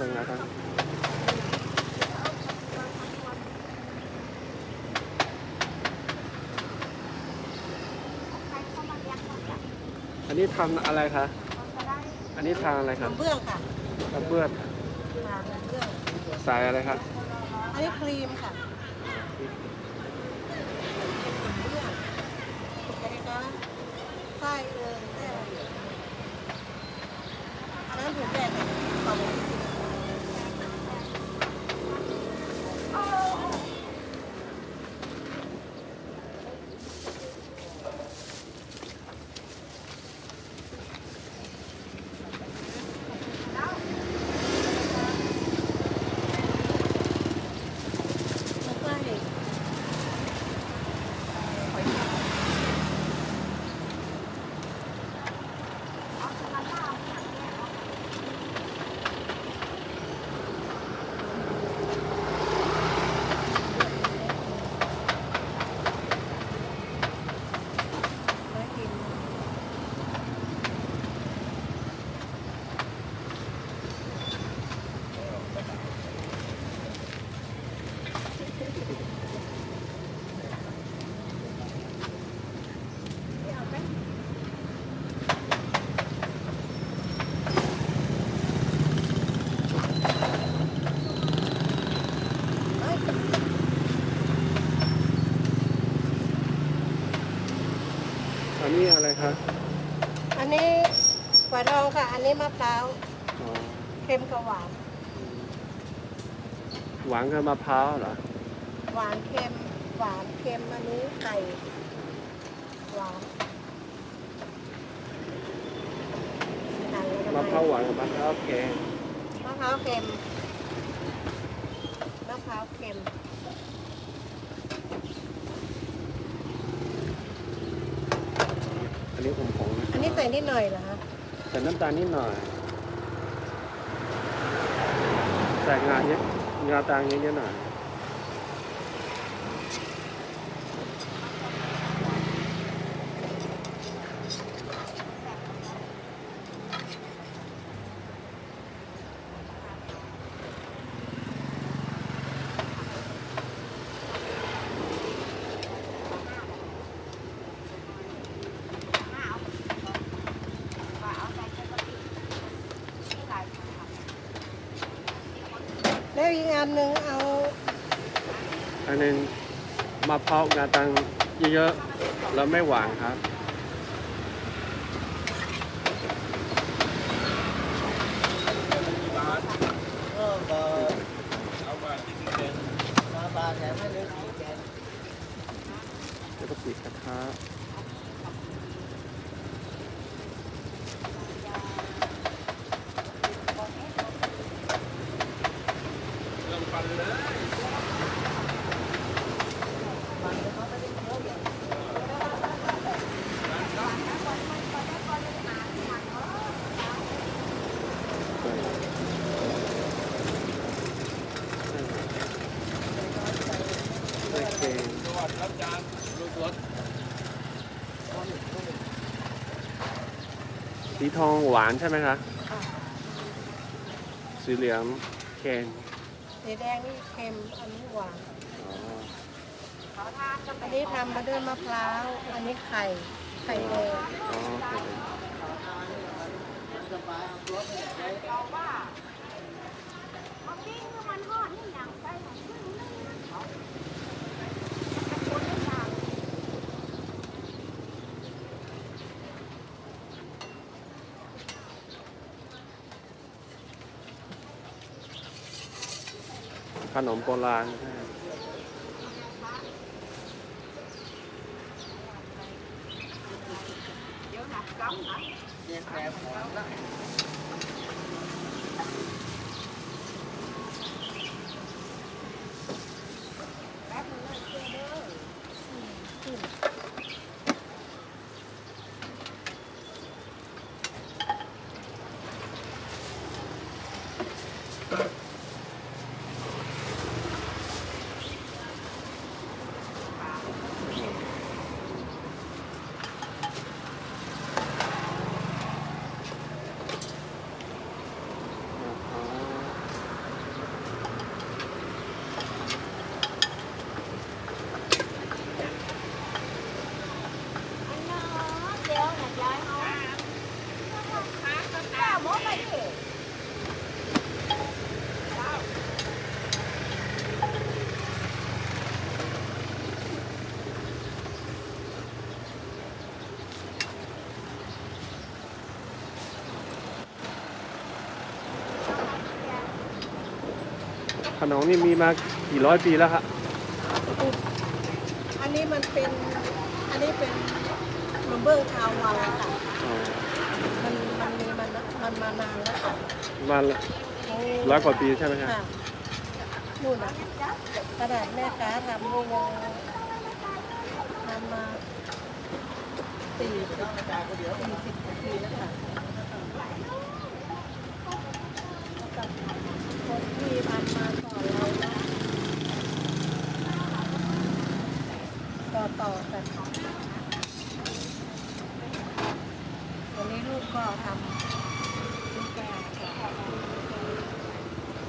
เป็นไงครับอันนี้ทำอะไรคะ อันนี้ทางอะไรครับเบื้องค่ะกระเบื้องทานเบื้องสายอะไรครับ อันนี้ครีมค่ะเบื้องอะไรคะไส้เอ่ยไส้อะไรเอ่ยอันนั้นถูกแดดเลยต่อไปแล้วก็ให้หอยขาว น่ากิน อั นนี้อะไรคะอันนี้ฝอยทองค่ะ อันนี้มะพร้าวอ๋อเค็มกับหวาน หวานกับมะพร้าวเหรอหวานเค็ม หวานเค็ม อันนี้ไข่หวานหั่นแล้วมะพร้าวหวานกับมะพร้าวแกงมะพร้าวเค็มมะพร้าวเค็ม อันนี้ผมผง นิดหน่อยเหรอคะใส่น้ำตาลนิดหน่อย ใส่งาเยอะงาตางเยอะๆหน่อย แล้วอีกอันหนึ่งเอาอันนึงมะพร้าวงาตังเยอะๆแล้วไม่หวานครับ แล้วก็ปิดกระทะโอเค สีทองหวานใช่ไหมคะสีเหลืองเคนสีแดงนี่เค็มอันนี้หวานอ๋ออันนี้ทำมาด้วยมะพร้าว อันนี้ไข่ ไข่แดง ขนมโบราณใช่มะพร้าว ขนมนี่มีมากี่ร้อยปีแล้วครับอันนี้มันเป็น อันนี้เป็นมัมเบอร์ชาววังค่ะอ๋อมันมันมีมันมันมานานแล้วค่ะมาร้อยกว่าปีใช่ไหมครับค่ะนู่นนะกระดาษแม่ค้าทำนี่ยังทำมาสี่สิบสี่สิบกว่าปีแล้วค่ะคนที่ทำมาก่อนเรานะ ต่อต่อกันวันนี้ลูกก็ทำลูกแก่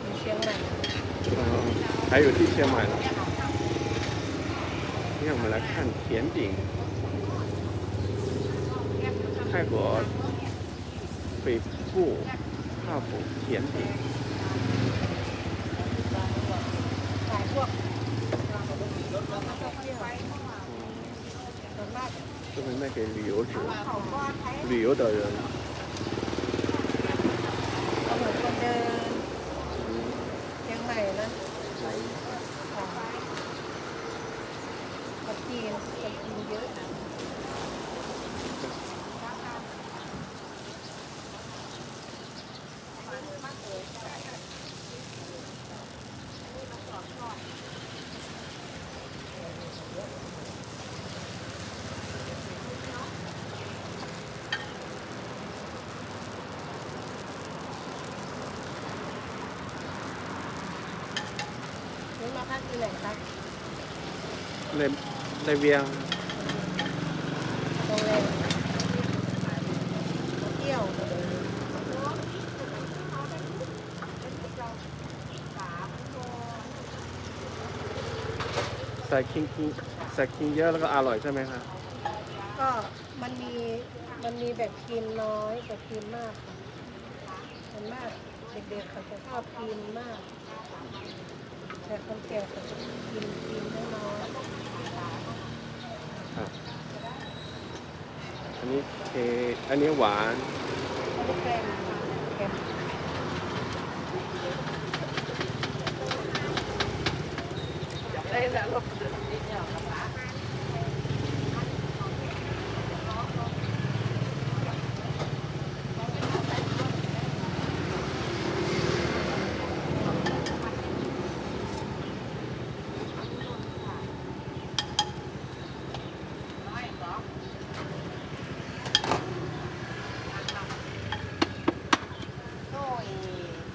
อยู่เชียงใหม่ 哦，还有地铁买了。今天我们来看甜饼，泰国北部帕府甜饼， ขายพวกนัก 这是卖给旅游者、旅游的人。 เอาเหมือนคนเดินเชียงใหม่นะค่ะคนจีนคนจีนเยอะ พักที่ไหนคะในในเวียงโรงแรมเที่ยวใส่คิงคิงใส่คิงเยอะแล้วก็อร่อยใช่ไหมครับก็มันมีมันมีแบบครีมน้อยกับครีมมากค่ะส่วนมากเด็กๆเขาจะชอบครีมมาก แต่คนแก่เขาจะกินครีมน้อยอันนี้เคอันนี้หวานๆเขาจะแล้ว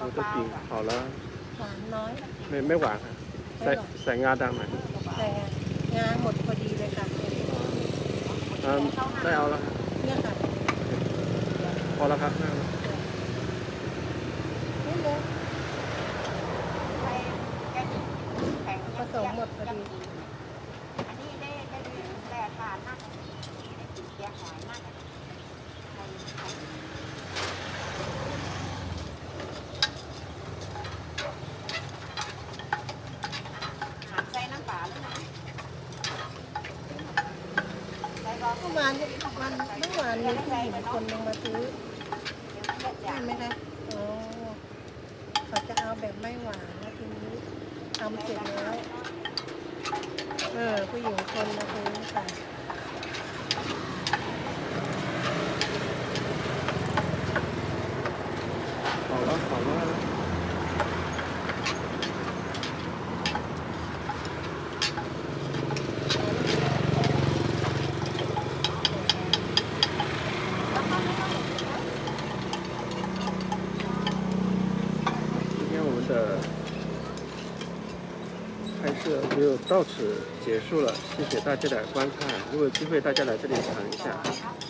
มแกล้มมันก็กิน好了หวานน้อยไม่ไม่หวานครับใส่ใส่งาดังหน่อยแต่งาหมดพอดีเลยค่ะอ่าได้เอาแล้วครับเนี่ยค่ะพอแล้วครับได้แล้วนี่เลยผสมหมดพอดี อันนี้ได้ได้แร่ทานมากได้กินเกี๊ยวหอยมากหาใส่น้ำปลาแล้วนะใส่บอก เมื่อวานวันเมื่อวานมีผู้หญิงคนหนึงมาซื้อเดี๋ยวมันจะใช่ไหมคะอ๋อเขาจะเอาแบบไม่หวานแล้วทีนี้ทำเสร็จแล้ว เออผู้หญิงคนมาซื้อค่ะ 的拍摄就到此结束了，谢谢大家的观看。如果有机会，大家来这里尝一下。